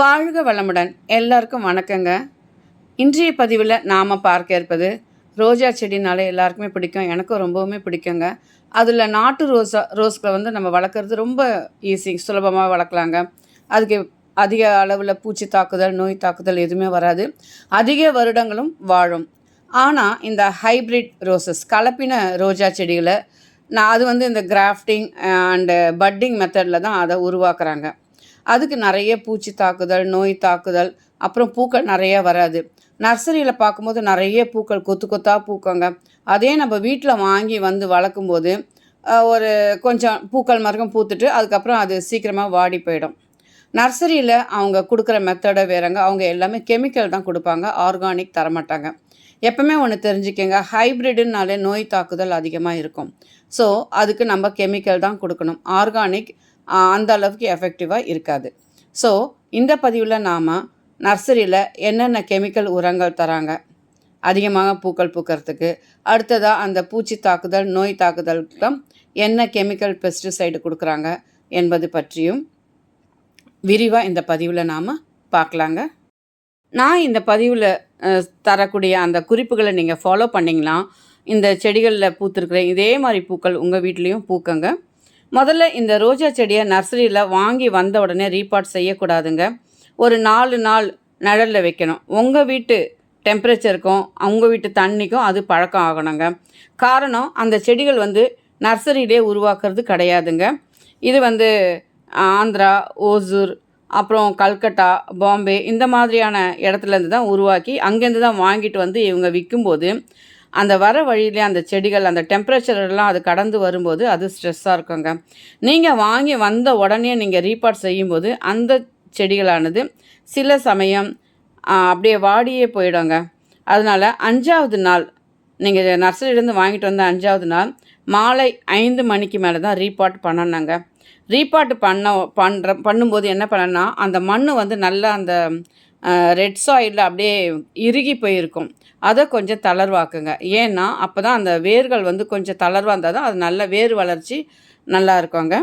வாழ்க வளமுடன் எல்லாருக்கும் வணக்கங்க. இன்றைய பதிவில் நாம் பார்க்க இருப்பது ரோஜா செடினாலே எல்லாருக்குமே பிடிக்கும் எனக்கும் ரொம்பவுமே பிடிக்குங்க. அதில் நாட்டு ரோஸா ரோஸ்களை வந்து நம்ம வளர்க்குறது ரொம்ப ஈஸி சுலபமாக வளர்க்கலாங்க. அதுக்கு அதிக அளவில் பூச்சி தாக்குதல் நோய் தாக்குதல் எதுவுமே வராது. அதிக வருடங்களும் வாழும். ஆனால் இந்த ஹைப்ரிட் ரோசஸ் கலப்பின ரோஜா செடிகளை நான் அது வந்து இந்த கிராஃப்டிங் அண்டு பட்டிங் மெத்தடில் தான் அதை உருவாக்குறாங்க. அதுக்கு நிறைய பூச்சி தாக்குதல் நோய் தாக்குதல் அப்புறம் பூக்கள் நிறைய வராது. நர்சரியில் பார்க்கும்போது நிறைய பூக்கள் கொத்து கொத்தாக பூக்குங்க. அதே நம்ம வீட்டில் வாங்கி வந்து வளர்க்கும்போது ஒரு கொஞ்சம் பூக்கள் மருகம் பூத்துட்டு அதுக்கப்புறம் அது சீக்கிரமாக வாடி போயிடும். நர்சரியில் அவங்க கொடுக்குற மெத்தடை வேறங்க. அவங்க எல்லாமே கெமிக்கல் தான் கொடுப்பாங்க. ஆர்கானிக் தரமாட்டாங்க. எப்பவுமே ஒன்று தெரிஞ்சுக்கங்க. ஹைப்ரிடுனாலே நோய் தாக்குதல் அதிகமாக இருக்கும். ஸோ அதுக்கு நம்ம கெமிக்கல் தான் கொடுக்கணும். ஆர்கானிக் அந்த அளவுக்கு எஃபெக்டிவாக இருக்காது. ஸோ இந்த பதிவில் நாம் நர்சரியில் என்னென்ன கெமிக்கல் உரங்கள் தராங்க அதிகமாக பூக்கள் பூக்கிறதுக்கு அடுத்ததாக அந்த பூச்சி தாக்குதல் நோய் தாக்குதலுக்கும் என்ன கெமிக்கல் பெஸ்டிசைடு கொடுக்குறாங்க என்பது பற்றியும் விரிவாக இந்த பதிவில் நாம் பார்க்கலாங்க. நான் இந்த பதிவில் தரக்கூடிய அந்த குறிப்புகளை நீங்கள் ஃபாலோ பண்ணிங்கன்னா இந்த செடிகளில் பூத்திருக்கிற இதே மாதிரி பூக்கள் உங்கள் வீட்லேயும் பூக்கங்க. முதல்ல இந்த ரோஜா செடியை நர்சரியில் வாங்கி வந்த உடனே ரீபாட் செய்யக்கூடாதுங்க. ஒரு நாலு நாள் நிழலில் வைக்கணும். உங்கள் வீட்டு டெம்பரேச்சருக்கும் அவங்க வீட்டு தண்ணிக்கும் அது பழக்கம் ஆகணுங்க. காரணம் அந்த செடிகள் வந்து நர்சரியிலே உருவாக்குறது கிடையாதுங்க. இது வந்து ஆந்திரா ஓசூர் அப்புறம் கல்கட்டா பாம்பே இந்த மாதிரியான இடத்துலேருந்து தான் உருவாக்கி அங்கேருந்து தான் வாங்கிட்டு வந்து இவங்க விற்கும்போது அந்த வர வழியிலே அந்த செடிகள் அந்த டெம்பரேச்சர் எல்லாம் அது கடந்து வரும்போது அது ஸ்ட்ரெஸ்ஸாக இருக்குங்க. நீங்கள் வாங்கி வந்த உடனே நீங்கள் ரீபாட் செய்யும்போது அந்த செடிகளானது சில சமயம் அப்படியே வாடியே போயிடுங்க. அதனால் அஞ்சாவது நாள் நீங்கள் நர்சரியிலேருந்து வாங்கிட்டு வந்த அஞ்சாவது நாள் மாலை ஐந்து மணிக்கு மேலே தான் ரீபாட் பண்ணணுங்க. ரீபாட் பண்ண பண்ணுற பண்ணும்போது என்ன பண்ணேன்னா அந்த மண் வந்து நல்லா அந்த ரெட் சாயிலில் அப்படியே இறுகி போயிருக்கும். அதை கொஞ்சம் தளர்வாக்குங்க. ஏன்னா அப்போ தான் அந்த வேர்கள் வந்து கொஞ்சம் தளர்வாக இருந்தால் தான் அது நல்ல வேர் வளர்ச்சி நல்லா இருக்குங்க.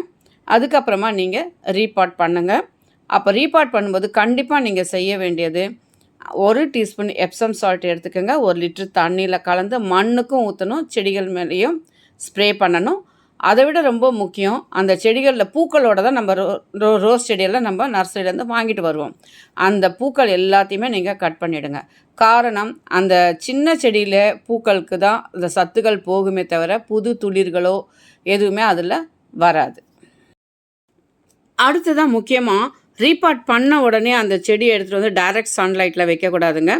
அதுக்கப்புறமா நீங்கள் ரீபாட் பண்ணுங்கள் அப்போ ரீபாட் பண்ணும்போது கண்டிப்பாக நீங்கள் செய்ய வேண்டியது ஒரு டீஸ்பூன் எப்சம் சால்ட் எடுத்துக்கோங்க. ஒரு லிட்டர் தண்ணியில் கலந்து மண்ணுக்கும் ஊற்றணும் செடிகள் மேலேயும் ஸ்ப்ரே பண்ணணும். அதை விட ரொம்ப முக்கியம் அந்த செடிகளில் பூக்களோட தான் நம்ம ரோ ரோ ரோஸ் செடியெல்லாம் நம்ம நர்சரியிலேருந்து வாங்கிட்டு வருவோம். அந்த பூக்கள் எல்லாத்தையுமே நீங்கள் கட் பண்ணிவிடுங்க காரணம் அந்த சின்ன செடியில் பூக்களுக்கு தான் அந்த சத்துக்கள் போகுமே தவிர புது துளிர்களோ எதுவுமே அதில் வராது. அடுத்ததான் முக்கியமாக ரீபாட் பண்ண உடனே அந்த செடியை எடுத்துகிட்டு வந்து டைரக்ட் சன்லைட்டில் வைக்கக்கூடாதுங்க.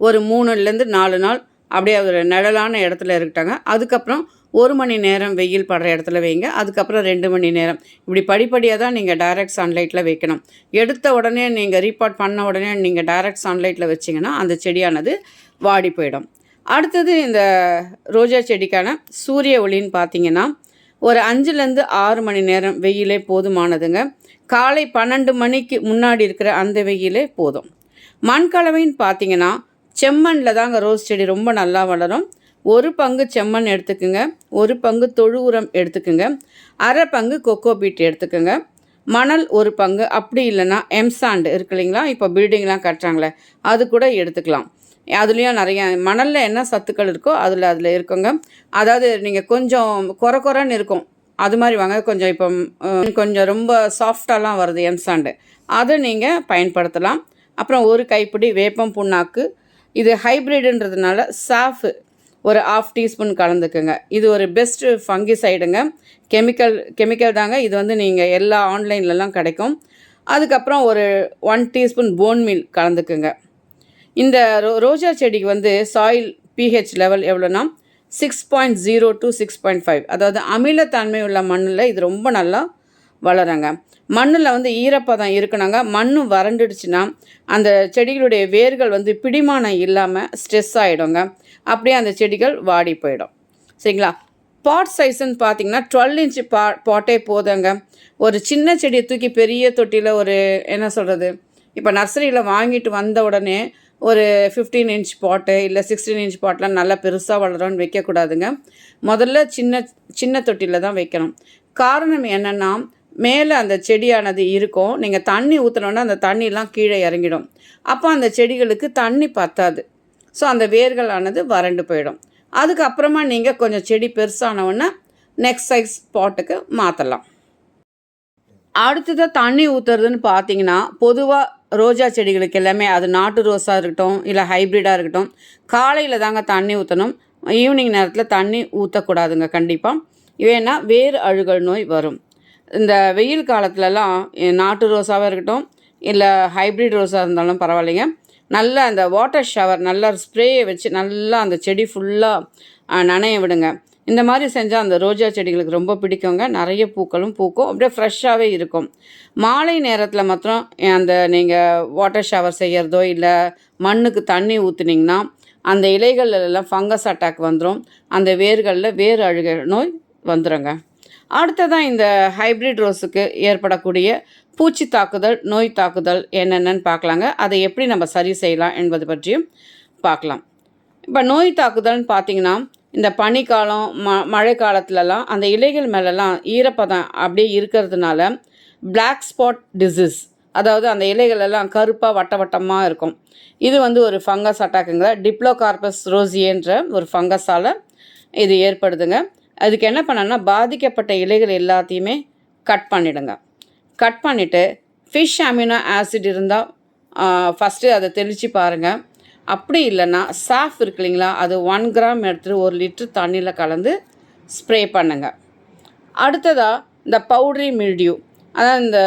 ஒரு மூணுலேருந்து நாலு நாள் அப்படியே ஒரு நிழலான இடத்துல இருக்கிட்டாங்க. அதுக்கப்புறம் ஒரு மணி நேரம் வெயில் படுற இடத்துல வைங்க. அதுக்கப்புறம் ரெண்டு மணி நேரம். இப்படி படிப்படியாக தான் நீங்கள் டைரக்ட் சன்லைட்டில் வைக்கணும். எடுத்த உடனே நீங்கள் ரீபாட் பண்ண உடனே நீங்கள் டைரக்ட் சன்லைட்டில் வச்சிங்கன்னா அந்த செடியானது வாடி போயிடும். அடுத்தது இந்த ரோஜா செடிக்கான சூரிய ஒளின்னு பார்த்தீங்கன்னா ஒரு அஞ்சுலேருந்து ஆறு மணி நேரம் வெயிலே போதுமானதுங்க. காலை பன்னெண்டு மணிக்கு முன்னாடி இருக்கிற அந்த வெயிலே போதும். மண் கலவைன்னு பார்த்தீங்கன்னா செம்மண்ணில் தாங்க ரோஸ் செடி ரொம்ப நல்லா வளரும். ஒரு பங்கு செம்மண் எடுத்துக்குங்க. ஒரு பங்கு தொழு உரம் எடுத்துக்குங்க. அரை பங்கு கொக்கோ பீட் எடுத்துக்கோங்க. மணல் ஒரு பங்கு அப்படி இல்லைன்னா எம்சாண்டு இருக்கு இல்லைங்களா? இப்போ பில்டிங்லாம் கட்டுறாங்களே அது கூட எடுத்துக்கலாம். அதுலேயும் நிறைய மணலில் என்ன சத்துக்கள் இருக்கோ அதில் அதில் இருக்குங்க. அதாவது நீங்கள் கொஞ்சம் குறை குறைன்னு இருக்கும். அது மாதிரி வாங்க கொஞ்சம் இப்போ கொஞ்சம் ரொம்ப சாஃப்டாலாம் வருது எம்சாண்டு அதை நீங்கள் பயன்படுத்தலாம். அப்புறம் ஒரு கைப்பிடி வேப்பம் புண்ணாக்கு இது ஹைப்ரிடுன்றதுனால சாஃபு ஒரு ஆஃப் டீஸ்பூன் கலந்துக்குங்க. இது ஒரு பெஸ்ட்டு ஃபங்கிசைடுங்க கெமிக்கல் கெமிக்கல் தாங்க. இது வந்து நீங்கள் எல்லா ஆன்லைன்லலாம் கிடைக்கும். அதுக்கப்புறம் ஒரு ஒன் டீஸ்பூன் போன் மீல் கலந்துக்குங்க. இந்த ரோ ரோஜா செடிக்கு வந்து சாயில் பிஹெச் லெவல் எவ்வளோனா six point zero to six point five அதாவது அமிலத்தன்மை உள்ள மண்ணில் இது ரொம்ப நல்லா வளருங்க மண்ணில் வந்து ஈரப்பதம் இருக்கணுங்க மண் வறண்டுடுச்சுன்னா அந்த செடிகளுடைய வேர்கள் வந்து பிடிமானம் இல்லாமல் ஸ்ட்ரெஸ் ஆகிடுங்க அப்படியே அந்த செடிகள் வாடி போயிடும். சரிங்களா? பாட் சைஸ்ன்னு பார்த்தீங்கன்னா டுவெல் இன்ச்சு பா பாட்டே போதுங்க. ஒரு சின்ன செடியை தூக்கி பெரிய தொட்டியில் ஒரு என்ன சொல்கிறது இப்போ நர்சரியில் வாங்கிட்டு வந்த உடனே ஒரு ஃபிஃப்டீன் இன்ச் பாட்டு இல்லை சிக்ஸ்டீன் இன்ச் பாட்டெலாம் நல்லா பெருசாக வளரும்னு வைக்கக்கூடாதுங்க. முதல்ல சின்ன சின்ன தொட்டியில் தான் வைக்கணும். காரணம் என்னென்னா மேலே அந்த செடியானது இருக்கும். நீங்கள் தண்ணி ஊற்றினோன்னா அந்த தண்ணிலாம் கீழே இறங்கிடும். அப்போ அந்த செடிகளுக்கு தண்ணி பத்தாது. ஸோ அந்த வேர்களானது வறண்டு போயிடும். அதுக்கப்புறமா நீங்கள் கொஞ்சம் செடி பெருசானவுன்னா நெக்ஸ்ட் சைஸ் பாட்டுக்கு மாற்றலாம் அடுத்ததாக தண்ணி ஊற்றுறதுன்னு பார்த்தீங்கன்னா பொதுவாக ரோஜா செடிகளுக்கு எல்லாமே அது நாட்டு ரோஸாக இருக்கட்டும் இல்லை ஹைப்ரிடாக இருக்கட்டும் காலையில் தாங்க தண்ணி ஊற்றணும் ஈவினிங் நேரத்தில் தண்ணி ஊற்றக்கூடாதுங்க கண்டிப்பாக ஏன்னா வேறு அழுகல் நோய் வரும். இந்த வெயில் காலத்துலலாம் நாட்டு ரோஸாவாக இருக்கட்டும் இல்லை ஹைப்ரிட் ரோஸாக இருந்தாலும் பரவாயில்லைங்க. நல்லா அந்த வாட்டர் ஷவர் நல்லா ஸ்ப்ரேயை வச்சு நல்லா அந்த செடி ஃபுல்லாக நனைய விடுங்க. இந்த மாதிரி செஞ்சால் அந்த ரோஜா செடிகளுக்கு ரொம்ப பிடிக்குங்க. நிறைய பூக்களும் பூக்கும். அப்படியே ஃப்ரெஷ்ஷாகவே இருக்கும். மாலை நேரத்தில் மாத்திரம் அந்த நீங்கள் வாட்டர் ஷவர் செய்கிறதோ இல்லை மண்ணுக்கு தண்ணி ஊற்றுனீங்கன்னா அந்த இலைகள்லாம் ஃபங்கஸ் அட்டாக் வந்துடும் அந்த வேர்களில் வேர் அழுக நோய் வந்துடுங்க அடுத்ததான் இந்த ஹைப்ரிட் ரோஸுக்கு ஏற்படக்கூடிய பூச்சி தாக்குதல் நோய் தாக்குதல் என்னென்னன்னு பார்க்கலாங்க. அதை எப்படி நம்ம சரி செய்யலாம் என்பது பற்றியும் பார்க்கலாம். இப்போ நோய் தாக்குதல்னு பார்த்தீங்கன்னா இந்த பனிக்காலம் ம மழை காலத்துலலாம் அந்த இலைகள் மேலெல்லாம் ஈரப்பதம் அப்படியே இருக்கிறதுனால பிளாக் ஸ்பாட் டிசீஸ் அதாவது அந்த இலைகள் எல்லாம் கருப்பாக வட்ட வட்டமாக இருக்கும். இது வந்து ஒரு ஃபங்கஸ் அட்டாக்குங்க டிப்ளோகார்பஸ் ரோசியன்ற ஒரு ஃபங்கஸால் இது ஏற்படுதுங்க. அதுக்கு என்ன பண்ணணும்னா பாதிக்கப்பட்ட இலைகள் எல்லாத்தையுமே கட் பண்ணிடுங்க. கட் பண்ணிவிட்டு ஃபிஷ் அமினோ ஆசிட் இருந்தால் ஃபஸ்ட்டு அதை தெளித்து பாருங்கள் அப்படி இல்லைன்னா சாஃப் இருக்கு இல்லைங்களா அது ஒன் கிராம் எடுத்துகிட்டு ஒரு லிட்டர் தண்ணியில் கலந்து ஸ்ப்ரே பண்ணுங்க. அடுத்ததாக இந்த பவுட்ரி மில்டியூ அதாவது இந்த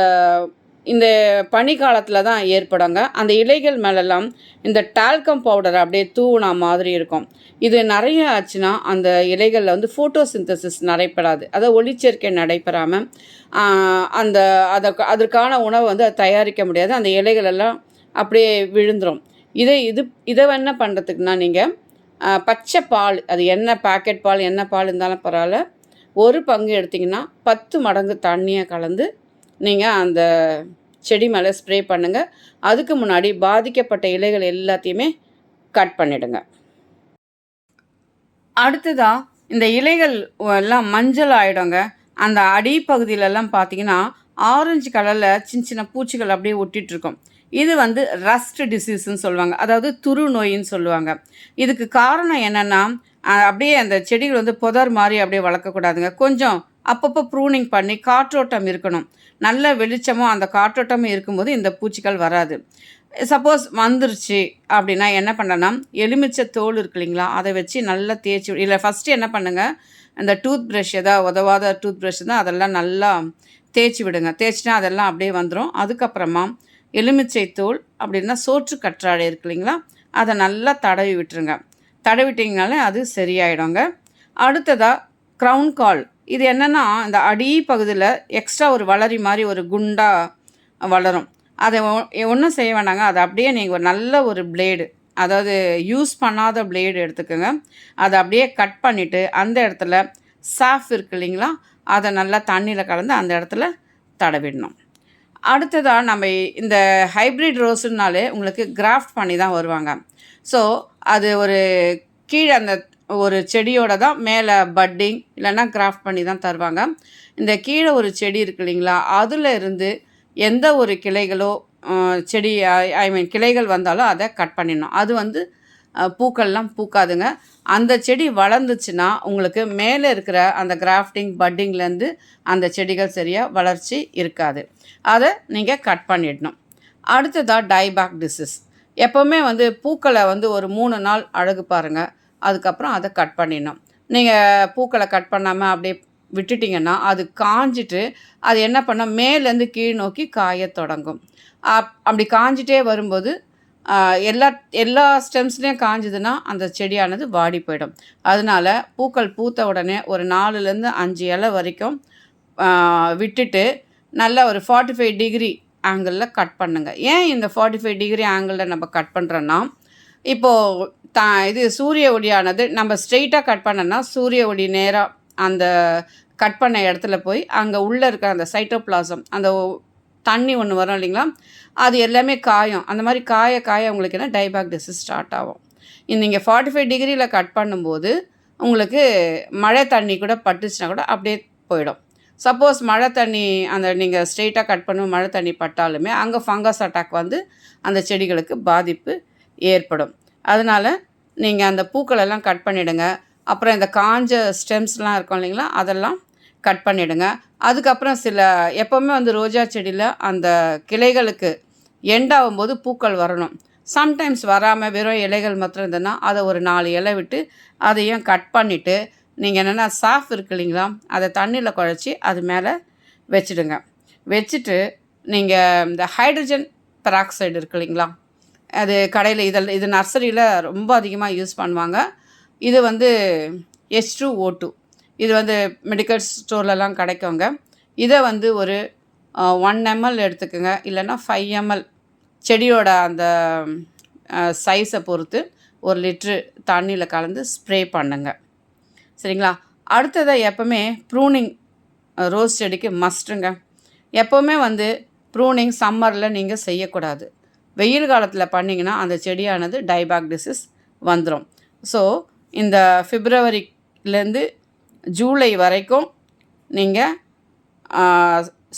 இந்த பனி காலத்தில் தான் ஏற்படுங்க. அந்த இலைகள் மேலெல்லாம் இந்த டால்கம் பவுடர் அப்படியே தூவுனா மாதிரி இருக்கும். இது நிறைய ஆச்சுன்னா அந்த இலைகளில் வந்து ஃபோட்டோசிந்தசிஸ் நடைபெறாது. அதாவது ஒளிச்சேர்க்கை நடைபெறாமல் அந்த அதற்கு அதற்கான உணவை வந்து அதை தயாரிக்க முடியாது. அந்த இலைகள் எல்லாம் அப்படியே விழுந்துடும் இதை இது இதை என்ன பண்ணுறதுக்குன்னா நீங்கள் பச்சை பால் அது என்ன பாக்கெட் பால் என்ன பால் இருந்தாலும் பரவாயில்ல. ஒரு பங்கு எடுத்திங்கன்னா பத்து மடங்கு தண்ணியை கலந்து நீங்கள் அந்த செடி மேலே ஸ்ப்ரே பண்ணுங்கள் அதுக்கு முன்னாடி பாதிக்கப்பட்ட இலைகள் எல்லாத்தையுமே கட் பண்ணிடுங்க. அடுத்ததாக இந்த இலைகள் எல்லாம் மஞ்சள் ஆகிடுங்க அந்த அடிப்பகுதியிலலாம் பார்த்தீங்கன்னா ஆரஞ்சு கலரில் சின்ன சின்ன பூச்சிகள் அப்படியே ஒட்டிகிட்ருக்கும் இது வந்து ரஸ்ட் டிசீஸ்ன்னு சொல்லுவாங்க. அதாவது துரு நோயின்னு சொல்லுவாங்க. இதுக்கு காரணம் என்னென்னா அப்படியே அந்த செடிகள் வந்து புதர் மாதிரி அப்படியே வளர்க்கக்கூடாதுங்க. கொஞ்சம் அப்பப்போ ப்ரூனிங் பண்ணி காற்றோட்டம் இருக்கணும். நல்ல வெளிச்சமும் அந்த காற்றோட்டமும் இருக்கும்போது இந்த பூச்சிகள் வராது. சப்போஸ் வந்துருச்சு அப்படின்னா என்ன பண்ணனா எலுமிச்சை தோல் இருக்கு இல்லைங்களா? அதை வச்சு நல்லா தேய்ச்சி இல்லை ஃபஸ்ட்டு என்ன பண்ணுங்கள் அந்த டூத் ப்ரஷ் ஏதாவது உதவாத டூத் ப்ரஷ் தான் அதெல்லாம் நல்லா தேய்ச்சி விடுங்க. தேய்ச்சினா அதெல்லாம் அப்படியே வந்துடும் அதுக்கப்புறமா எலுமிச்சை தோல் அப்படின்னா சோற்று கற்றாழை இருக்கு இல்லைங்களா? அதை நல்லா தடவி விட்டுருங்க. தடவிட்டிங்கனாலே அது சரியாயிடுங்க. அடுத்ததாக க்ரௌன் கால் இது என்னென்னா இந்த அடி பகுதியில் எக்ஸ்ட்ரா ஒரு வளரி மாதிரி ஒரு குண்டாக வளரும். அதை ஒன்றும் செய்ய வேண்டாங்க. அதை அப்படியே நீங்கள் ஒரு நல்ல ஒரு பிளேடு அதாவது யூஸ் பண்ணாத பிளேடு எடுத்துக்கோங்க. அதை அப்படியே கட் பண்ணிவிட்டு அந்த இடத்துல சாஃப் இருக்கு இல்லைங்களா? அதை நல்லா தண்ணியில் கலந்து அந்த இடத்துல தடவிடணும். அடுத்ததாக நம்ம இந்த ஹைப்ரிட் ரோஸுனாலே உங்களுக்கு கிராஃப்ட் பண்ணி தான் வருவாங்க. ஸோ அது ஒரு கீழே அந்த ஒரு செடியோட தான் மேலே பட்டிங் இல்லைன்னா கிராஃப்ட் பண்ணி தான் தருவாங்க. இந்த கீழே ஒரு செடி இருக்கு இல்லைங்களா அதில் இருந்து எந்த ஒரு கிளைகளோ செடி ஐ மீன் கிளைகள் வந்தாலும் அதை கட் பண்ணிடணும். அது வந்து பூக்கள்லாம் பூக்காதுங்க. அந்த செடி வளர்ந்துச்சுன்னா உங்களுக்கு மேலே இருக்கிற அந்த கிராஃப்டிங் பட்டிங்லேருந்து அந்த செடிகள் சரியாக வளர்ச்சி இருக்காது. அதை நீங்கள் கட் பண்ணிடணும். அடுத்ததாக டைபாக் டிசீஸ் எப்போவுமே வந்து பூக்களை வந்து ஒரு மூணு நாள் அழகு பாருங்கள் அதுக்கப்புறம் அதை கட் பண்ணிடணும். நீங்கள் பூக்களை கட் பண்ணாமல் அப்படியே விட்டுட்டிங்கன்னா அது காஞ்சிட்டு அது என்ன பண்ணால் மேலேருந்து கீழ் நோக்கி காயத் தொடங்கும். அப் அப்படி காஞ்சிட்டே வரும்போது எல்லா எல்லா ஸ்டெம்ஸ்லேயும் காஞ்சதுன்னா அந்த செடியானது வாடி போயிடும். அதனால பூக்கள் பூத்த உடனே ஒரு நாலுலேருந்து அஞ்சு இலை வரைக்கும் விட்டுட்டு நல்லா ஒரு ஃபார்ட்டி ஃபைவ் டிகிரி ஆங்கிளில் கட் பண்ணுங்கள் ஏன் இந்த ஃபார்ட்டி ஃபைவ் டிகிரி ஆங்கிளில் நம்ம கட் பண்ணுறோன்னா இப்போது தா இது சூரிய ஒளியானது நம்ம ஸ்ட்ரெயிட்டாக கட் பண்ணோன்னா சூரிய ஒளி நேராக அந்த கட் பண்ண இடத்துல போய் அங்கே உள்ளே இருக்க அந்த சைட்டோப்ளாசம் அந்த தண்ணி ஒன்று வரும் இல்லைங்களா? அது எல்லாமே காயும். அந்த மாதிரி காய காய உங்களுக்கு என்ன? டைபாக் டிசீஸ் ஸ்டார்ட் ஆகும். நீங்கள் ஃபார்ட்டி ஃபைவ் டிகிரியில் கட் பண்ணும்போது உங்களுக்கு மழை தண்ணி கூட பட்டுச்சுன்னா கூட அப்படியே போயிடும். சப்போஸ் மழை தண்ணி அந்த நீங்கள் ஸ்ட்ரெயிட்டாக கட் பண்ணும் மழை தண்ணி பட்டாலுமே அங்கே ஃபங்கஸ் அட்டாக் வந்து அந்த செடிகளுக்கு பாதிப்பு ஏற்படும். அதனால் நீங்கள் அந்த பூக்களெல்லாம் கட் பண்ணிவிடுங்க அப்புறம் இந்த காஞ்ச ஸ்டெம்ஸ்லாம் இருக்கும் இல்லைங்களா அதெல்லாம் கட் பண்ணிவிடுங்க அதுக்கப்புறம் சில எப்போவுமே வந்து ரோஜா செடியில் அந்த கிளைகளுக்கு எண்டாகும்போது பூக்கள் வரணும். சம்டைம்ஸ் வராமல் வெறும் இலைகள் மாத்திரம் இருந்ததுன்னா அதை ஒரு நாலு இலை விட்டு அதையும் கட் பண்ணிவிட்டு நீங்கள் என்னென்னா சாஃப் இருக்கு இல்லைங்களா அதை தண்ணியில் குழச்சி அது மேலே வச்சுடுங்க. வச்சுட்டு நீங்கள் இந்த ஹைட்ரஜன் பெராக்சைடு இருக்கு இல்லைங்களா அது கடையில் இதில் இது நர்சரியில் ரொம்ப அதிகமாக யூஸ் பண்ணுவாங்க. இது வந்து எச் டூ ஓ டூ இது வந்து மெடிக்கல் ஸ்டோர்லலாம் கிடைக்குங்க. இதை வந்து ஒரு ஒன் எம்எல் எடுத்துக்கோங்க. இல்லைன்னா ஃபைவ் எம்எல் செடியோட அந்த சைஸை பொறுத்து ஒரு லிட்ரு தண்ணியில் கலந்து ஸ்ப்ரே பண்ணுங்க. சரிங்களா? அடுத்ததை எப்போவுமே ப்ரூனிங் ரோஸ் செடிக்கு மஸ்ட்டுங்க எப்போவுமே வந்து ப்ரூனிங் சம்மரில் நீங்கள் செய்யக்கூடாது. வெயில் காலத்தில் பண்ணிங்கன்னா அந்த செடியானது டைபாக் டிசீஸ் வந்துடும் ஸோ இந்த ஃபிப்ரவரிலேருந்து ஜூலை வரைக்கும் நீங்கள்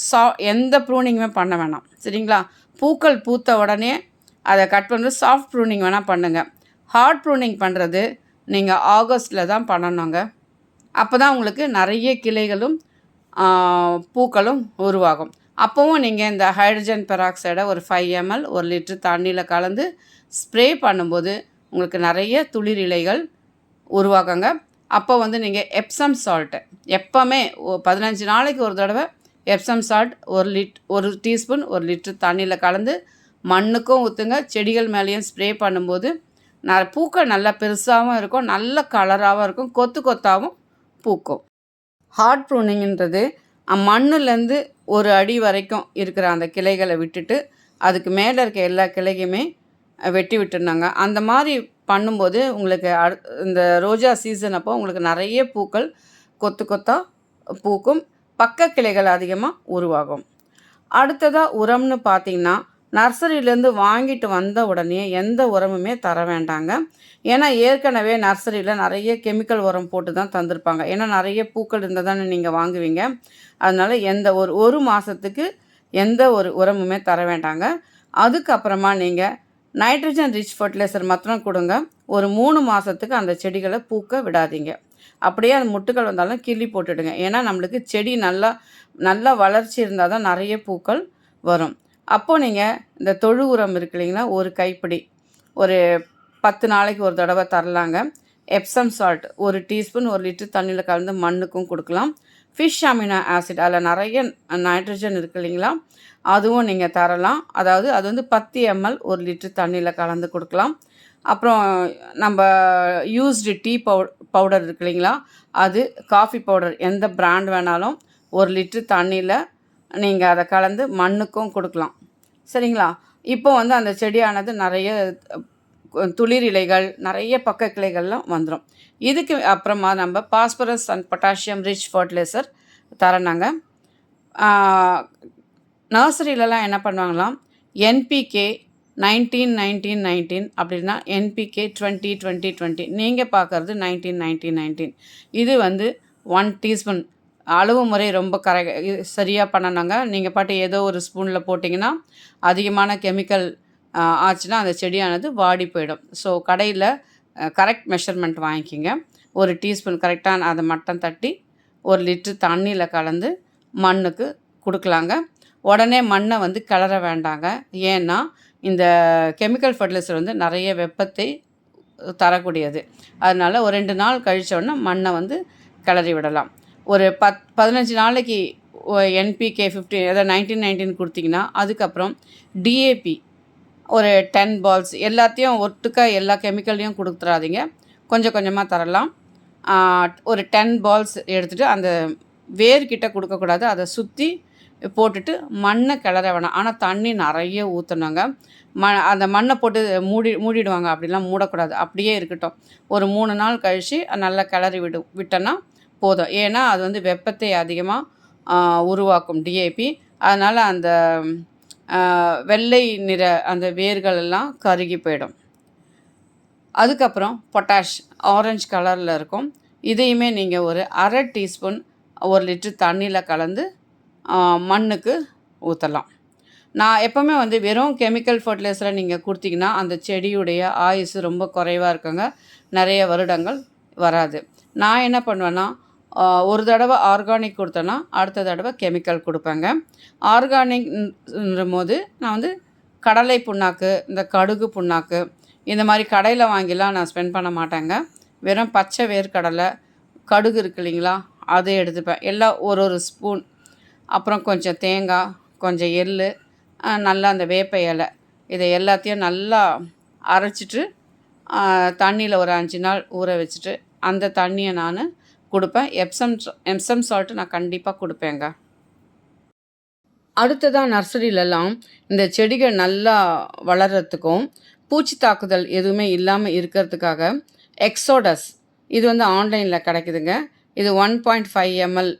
சா எந்த ப்ரூனிங்குமே பண்ண வேணாம். சரிங்களா? பூக்கள் பூத்த உடனே அதை கட் பண்ணுறது சாஃப்ட் ப்ரூனிங் வேணால் பண்ணுங்கள் ஹார்ட் ப்ரூனிங் பண்ணுறது நீங்கள் ஆகஸ்ட்டில் தான் பண்ணணுங்க. அப்போ தான் உங்களுக்கு நிறைய கிளைகளும் பூக்களும் உருவாகும். அப்போவும் நீங்கள் இந்த ஹைட்ரஜன் பெராக்சைடை ஒரு ஃபைவ் எம்எல் ஒரு லிட்ரு தண்ணியில் கலந்து ஸ்ப்ரே பண்ணும்போது உங்களுக்கு நிறைய துளிர் இலைகள் உருவாக்குங்க. அப்போ வந்து நீங்கள் எப்சம் சால்ட்டு எப்போவுமே பதினஞ்சு நாளைக்கு ஒரு தடவை எப்சம் சால்ட் ஒரு லிட் ஒரு டீஸ்பூன் ஒரு லிட்ரு தண்ணியில் கலந்து மண்ணுக்கும் ஊற்றுங்க செடிகள் மேலேயும் ஸ்ப்ரே பண்ணும்போது ந பூக்கள் நல்லா பெருசாகவும் இருக்கும் நல்ல கலராகவும் இருக்கும் கொத்து கொத்தாகவும் பூக்கும். ஹார்ட் ப்ரூனிங்கிறது மண்ணுலேருந்து ஒரு அடி வரைக்கும் இருக்கிற அந்த கிளைகளை விட்டுட்டு அதுக்கு மேலே இருக்க எல்லா கிளையுமே வெட்டி விட்டுருந்தாங்க. அந்த மாதிரி பண்ணும்போது உங்களுக்கு அடு இந்த ரோஜா சீசன் அப்போ உங்களுக்கு நிறைய பூக்கள் கொத்து கொத்தாக பூக்கும் பக்க கிளைகள் அதிகமாக உருவாகும். அடுத்ததாக உரம்னு பார்த்திங்கன்னா நர்சரியிலேருந்து வாங்கிட்டு வந்த உடனே எந்த உரமுமே தர வேண்டாங்க. ஏன்னா ஏற்கனவே நர்சரியில் நிறைய கெமிக்கல் உரம் போட்டு தான் தந்திருப்பாங்க. ஏன்னா நிறைய பூக்கள் இருந்தால் தானே நீங்கள் வாங்குவீங்க. அதனால் எந்த ஒரு ஒரு மாதத்துக்கு எந்த ஒரு உரமுமே தர வேண்டாங்க. அதுக்கப்புறமா நீங்கள் நைட்ரஜன் ரிச் ஃபர்டிலைசர் மாத்திரம் கொடுங்க. ஒரு மூணு மாதத்துக்கு அந்த செடிகளை பூக்க விடாதீங்க. அப்படியே அந்த முட்டுகள் வந்தாலும் கிள்ளி போட்டுடுங்க. ஏன்னா நம்மளுக்கு செடி நல்லா நல்லா வளர்ச்சி இருந்தால் தான் நிறைய பூக்கள் வரும். அப்போது நீங்கள் இந்த தொழு உரம் இருக்கு இல்லைங்களா ஒரு கைப்பிடி ஒரு பத்து நாளைக்கு ஒரு தடவை தரலாங்க. எப்சம் சால்ட் ஒரு டீஸ்பூன் ஒரு லிட்டர் தண்ணியில் கலந்து மண்ணுக்கும் கொடுக்கலாம். ஃபிஷ் அமினோ ஆசிட் அதில் நிறைய நைட்ரஜன் இருக்கு இல்லைங்களா அதுவும் நீங்கள் தரலாம். அதாவது அது வந்து பத்து எம்எல் ஒரு லிட்டர் தண்ணியில் கலந்து கொடுக்கலாம். அப்புறம் நம்ம யூஸ்டு டீ பவு பவுடர் இருக்கு இல்லைங்களா அது காஃபி பவுடர் எந்த பிராண்ட் வேணாலும் ஒரு லிட்ரு தண்ணியில் நீங்கள் அதை கலந்து மண்ணுக்கும் கொடுக்கலாம். சரிங்களா? இப்போ வந்து அந்த செடியானது நிறைய துளிர் இலைகள் நிறைய பக்க கிளைகள்லாம் வந்துடும் இதுக்கு அப்புறமா நம்ம phosphorus and potassium rich fertilizer தரனாங்க நர்சரியிலலாம் என்ன பண்ணுவாங்களாம்? என்பிகே நைன்டீன் நைன்டீன் நைன்டீன் அப்படின்னா என்பிகே டுவெண்ட்டி டுவெண்ட்டி டுவெண்ட்டி நீங்கள் பார்க்குறது நைன்டீன் நைன்டீன் நைன்டீன் இது வந்து ஒன் டீஸ்பூன் அளவு முறை ரொம்ப கரை சரியாக பண்ணணுங்க. நீங்கள் பாட்டு ஏதோ ஒரு ஸ்பூனில் போட்டிங்கன்னா அதிகமான கெமிக்கல் ஆச்சுன்னா அந்த செடியானது வாடி போயிடும். ஸோ கடையில் கரெக்ட் மெஷர்மெண்ட் வாங்கிக்கிங்க. ஒரு டீஸ்பூன் கரெக்டாக அதை மட்டம் தட்டி ஒரு லிட்ரு தண்ணியில் கலந்து மண்ணுக்கு கொடுக்கலாங்க. உடனே மண்ணை வந்து கிளற வேண்டாங்க. ஏன்னா இந்த கெமிக்கல் ஃபர்டிலைசர் வந்து நிறைய வெப்பத்தை தரக்கூடியது. அதனால் ஒரு ரெண்டு நாள் கழித்தோடனே மண்ணை வந்து கிளறி விடலாம். ஒரு பத் பதினஞ்சு நாளைக்கு என்பிகே ஃபிஃப்டி அதாவது நைன்டீன் நைன்டீன் கொடுத்தீங்கன்னா அதுக்கப்புறம் டிஏபி ஒரு டென் பால்ஸ் எல்லாத்தையும் ஒட்டுக்க எல்லா கெமிக்கல்லையும் கொடுத்துறாதீங்க. கொஞ்சம் கொஞ்சமாக தரலாம். ஒரு டென் பால்ஸ் எடுத்துகிட்டு அந்த வேர்கிட்ட கொடுக்கக்கூடாது. அதை சுற்றி போட்டுட்டு மண்ணை கிளற வேணாம். ஆனால் தண்ணி நிறைய ஊற்றணுங்க ம அந்த மண்ணை போட்டு மூடி மூடிடுவாங்க. அப்படிலாம் மூடக்கூடாது. அப்படியே இருக்கட்டும். ஒரு மூணு நாள் கழித்து நல்லா கிளறி விடு விட்டோன்னா போதும். ஏன்னா அது வந்து வெப்பத்தை அதிகமாக உருவாக்கும் டிஏபி அதனால் அந்த வெள்ளை நிற அந்த வேர்கள் எல்லாம் கருகி போயிடும். அதுக்கப்புறம் பொட்டாஷ் ஆரஞ்சு கலரில் இருக்கும். இதையுமே நீங்கள் ஒரு அரை டீஸ்பூன் ஒரு லிட்ரு தண்ணியில் கலந்து மண்ணுக்கு ஊற்றலாம் நான் எப்போவுமே வந்து வெறும் கெமிக்கல் ஃபர்டிலைசரை நீங்கள் கொடுத்தீங்கன்னா அந்த செடியுடைய ஆயுசு ரொம்ப குறைவாக இருக்குங்க. நிறைய வருடங்கள் வராது. நான் என்ன பண்ணுவேன்னா ஒரு தடவை ஆர்கானிக் கொடுத்தேன்னா அடுத்த தடவை கெமிக்கல் கொடுப்பேங்க. ஆர்கானிக்ன்ற போது நான் வந்து கடலை புண்ணாக்கு இந்த கடுகு புண்ணாக்கு இந்த மாதிரி கடையில் வாங்கிலாம் நான் ஸ்பெண்ட் பண்ண மாட்டேங்க. வெறும் பச்சை வேர்க்கடலை கடுகு இருக்கு இல்லைங்களா அதை எடுத்துப்பேன். எல்லாம் ஒரு ஒரு ஸ்பூன் அப்புறம் கொஞ்சம் தேங்காய் கொஞ்சம் எள் நல்லா அந்த வேப்ப இலை இதை எல்லாத்தையும் நல்லா அரைச்சிட்டு தண்ணியில் ஒரு அஞ்சு நாள் ஊற வச்சுட்டு அந்த தண்ணியை நான் கொடுப்பேன். எப்சம் எப்சம் சால்ட்டு நான் கண்டிப்பாக கொடுப்பேங்க. அடுத்ததாக நர்சரியிலலாம் இந்த செடிகள் நல்லா வளர்கிறதுக்கும் பூச்சி தாக்குதல் எதுவுமே இல்லாமல் இருக்கிறதுக்காக எக்ஸோடஸ் இது வந்து ஆன்லைனில் கிடைக்குதுங்க. இது ஒன் பாயிண்ட் ஃபைவ் எம்எல்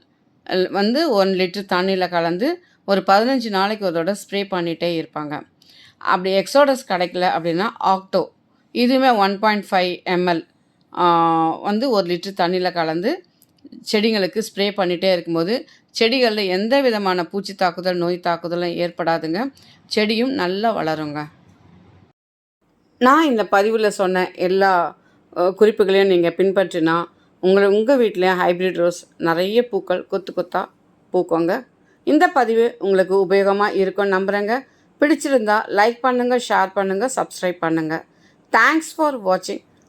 வந்து ஒன் லிட்டர் தண்ணியில் கலந்து ஒரு பதினஞ்சு நாளைக்கு ஒரு ஸ்ப்ரே பண்ணிகிட்டே இருப்பாங்க. அப்படி எக்ஸோடஸ் கிடைக்கல அப்படின்னா ஆக்டோ இதுவுமே ஒன் பாயிண்ட் ஃபைவ் எம்எல் வந்து ஒரு லிட்டர் தண்ணியில் கலந்து செடிங்களுக்கு ஸ்ப்ரே பண்ணிகிட்டே இருக்கும்போது செடிகளில் எந்த விதமான பூச்சி தாக்குதல் நோய் தாக்குதலும் ஏற்படாதுங்க. செடியும் நல்லா வளருங்க. நான் இந்த பதிவில் சொன்ன எல்லா குறிப்புகளையும் நீங்கள் பின்பற்றினா உங்களை உங்கள் வீட்டில் ஹைப்ரிட் ரோஸ் நிறைய பூக்கள் கொத்து கொத்தாக பூக்கோங்க. இந்த பதிவு உங்களுக்கு உபயோகமாக இருக்கும்னு நம்புகிறேங்க பிடிச்சிருந்தா லைக் பண்ணுங்கள் ஷேர் பண்ணுங்கள் சப்ஸ்கிரைப் பண்ணுங்கள் தேங்க்ஸ் ஃபார் வாட்சிங்